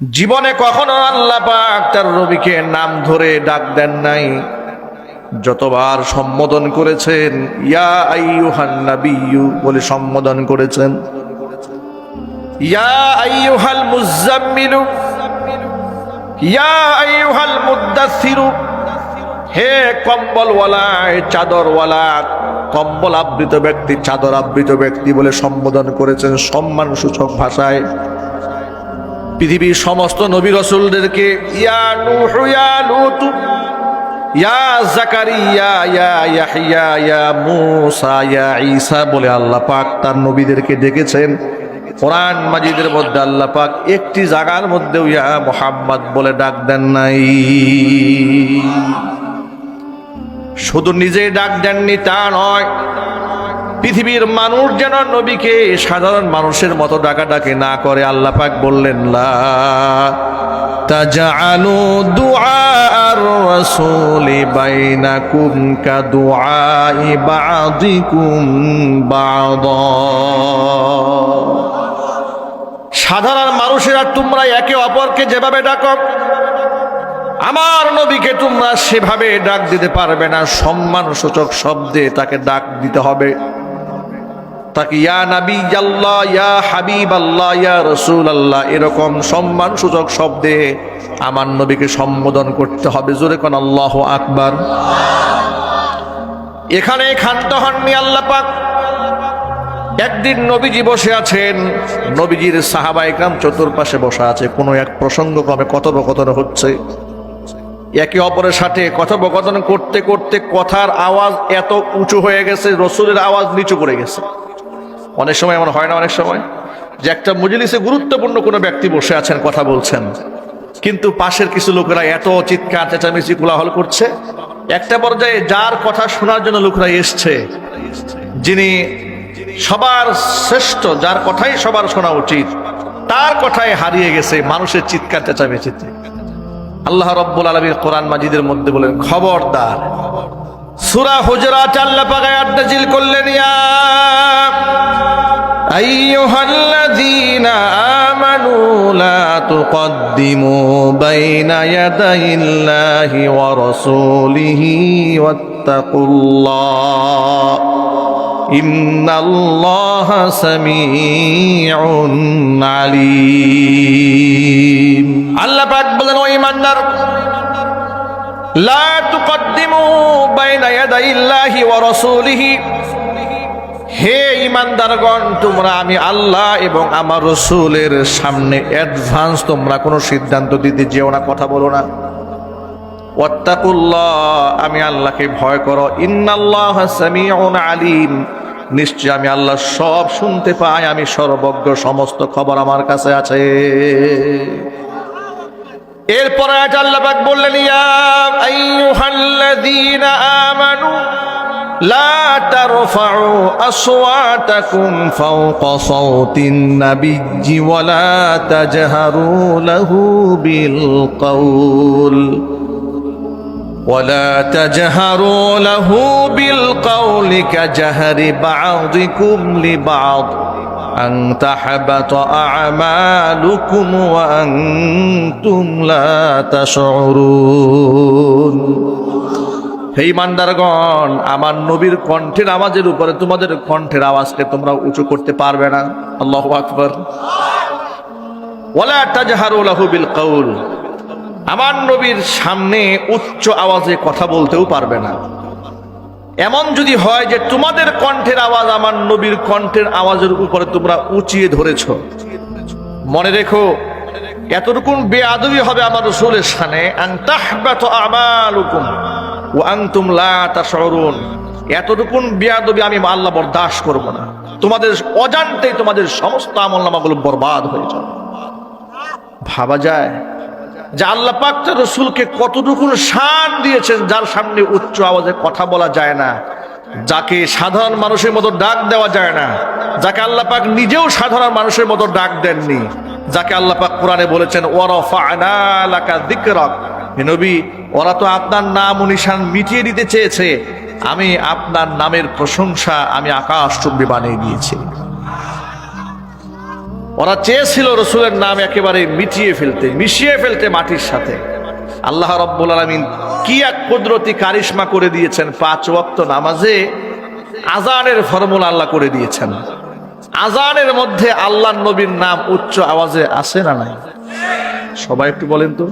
জীবনে কখনো আল্লাহ পাক তার রবিকে নাম ধরে ডাক দেন নাই। যতবার সম্বোধন করেছেন, ইয়া আইয়ুহান নাবিয়্যু বলে সম্বোধন করেছেন। ইয়া আইয়ুহাল মুজাম্মিলু ইয়া আইয়ুহাল মুদ্দাসসিরু হে কম্বলওয়ালা চাদরওয়ালা কম্বল আবৃত ব্যক্তি, চাদর আবৃত ব্যক্তি বলে সম্বোধন করেছেন সম্মানসূচক ভাষায়। পৃথিবীর সমস্ত নবী রসুলদেরকে ইয়া নূহ ইয়া লূত ইয়া জাকারিয়া ইয়া ইয়াহইয়া ইয়া মূসা ইয়া ঈসা বলে আল্লাহ পাক তার নবীদেরকে ডেকেছেন। কোরআন মাজিদের মধ্যে আল্লাহ পাক একটি জায়গার মধ্যেও ইয়া মোহাম্মদ বলে ডাক দেন নাই। শুধু নিজেই ডাক দেননি তা নয় পৃথিবীর মানুষ যেন নবীকে সাধারণ মানুষের মতো ডাকাডাকি না করে, আল্লাহ পাক বললেন, লা সাধারণ মানুষেরা, তোমরা একে অপরকে যেভাবে ডাকো, আমার নবীকে তোমরা সেভাবে ডাক দিতে পারবে না। সম্মান সূচক শব্দে তাকে ডাক দিতে হবে। তাকে ইয়া নাবি আল্লাহ ইয়া হাবিব আল্লাহ ইয়া রসুল আল্লাহ এরকম সম্মান সূচক শব্দে আমার নবীকে সম্বোধন করতে হবে। জোরে কোন আল্লাহ আকবার। এখানে ক্ষান্ত হননি আল্লাহ পাক। একদিন নবীজি বসে আছেন। নবীজির সাহাবা একরাম চতুর্পাশে বসা আছে। কোনো এক প্রসঙ্গ ক্রমে কথোপকথন হচ্ছে। একে অপরের সাথে কথোপকথন করতে করতে কথার আওয়াজ এত উঁচু হয়ে গেছে, রসুলের আওয়াজ নিচু করে গেছে। অনেক সময় এমন হয় না অনেক সময় যে একটা মজলিসে গুরুত্বপূর্ণ কোনো ব্যক্তি বসে আছেন, কথা বলছেন। কিন্তু পাশের কিছু লোকেরা এত চিৎকার, চেঁচামেচি, কোলাহল করছে। একটা পর্যায়ে যার কথা শোনার জন্য লোকরা এসছে, যিনি সবার শ্রেষ্ঠ, যার কথাই সবার শোনা উচিত, তার কথাই হারিয়ে গেছে মানুষের চিৎকার, চেঁচামেচিতে। আল্লাহ রব্বুল আলমীর কোরআন মাজিদের মধ্যে বলেন, খবরদার। সুরা হুজরাত আল্লাহ পাক আয়াত নাজিল করলেন, ইয়া আইয়ুহাল্লাযীনা আমানু লা তুকদ্দিমু বাইনা ইয়াদাইল্লাহি ওয়া রাসূলিহি ওয়াত্তাকুল্লাহ। ইন্নাল্লাহা সামিউন আলীম। আল্লাহ বলেন, ও ইমানদার লা তুকদ্দিমু বাইনা ইয়াদাইল্লাহি ওয়া রাসূলিহি। হে ইমানদারগণ তোমরা আমি আল্লাহ এবং আমার রসুলের সামনে অ্যাডভান্স তোমরা কোনো সিদ্ধান্ত দিতে যেও না, কথা বলো না। ওয়াত্তাকুল্লাহ, আমি আল্লাহকে ভয় করো। ইন্নাল্লাহ সামিউন আলিম। নিশ্চয় আমি আল্লাহ সব শুনতে পাই, আমি সর্বজ্ঞ, সমস্ত খবর আমার কাছে আছে। এরপরে আয়াত আল্লাহ পাক বললেন ইয়া আইয়ুহাল্লাযীনা আমানু لا ترفعوا أصواتكم فوق صوت النبي ولا تجهروا له بالقول ولا تجهروا له بالقول كجهر بعضكم لبعض أن تحبط أعمالكم وأنتم لا تشعرون হে ইমানদারগণ আমার নবীর কণ্ঠের আওয়াজের উপরে তোমাদের কণ্ঠের আওয়াজকে তোমরা উঁচু করতে পারবে না আল্লাহ আকবর ওয়ালা তাজহারু লাহু বিল কাউল আমার নবীর সামনে উচ্চ আওয়াজে কথা বলতেও পারবে না এমন যদি হয় যে তোমাদের কণ্ঠের আওয়াজ আমার নবীর কণ্ঠের আওয়াজের উপরে তোমরা উঁচিয়ে ধরেছ। মনে রেখো, এতটুকুন বেআবি হবে আমার রসুলের সানে এতটুকুন বেয়াদবি আমি আল্লাহ বরদাস্ত করব না। তোমাদের অজান্তেই তোমাদের সমস্ত আমলনামাগুলো বরবাদ হয়ে যাবে। ভাবা যায় যে আল্লাহ পাক তার রসুলকে কতটুকুন শান দিয়েছেন, যার সামনে উচ্চ আওয়াজে কথা বলা যায় না। যাকে সাধারণ মানুষের মতো ডাক দেওয়া যায় না। যাকে আল্লাহ পাক নিজেও সাধারণ মানুষের মতো ডাক দেননি। যাকে আল্লাহ পাক কোরআনে বলেছেন নবী, ওরা তো আপনার নাম নিশান মিটিয়ে দিতে চেয়েছে। আমি আপনার নামের প্রশংসা আমি আকাশ চুম্বি বানিয়ে দিয়েছি। ওরা চেয়েছিল রসুলের নাম একেবারে মিটিয়ে ফেলতে, মিশিয়ে ফেলতে মাটির সাথে। আল্লাহ রব্বুল আলমিন কি এক কুদরতি কারিশমা করে দিয়েছেন, পাঁচ ওয়াক্ত নামাজে আজানের ফর্মুলা আল্লাহ করে দিয়েছেন। আজানের মধ্যে আল্লাহ নবীর নাম উচ্চ আওয়াজে আসে না নাই? সবাই একটু বলেন তো।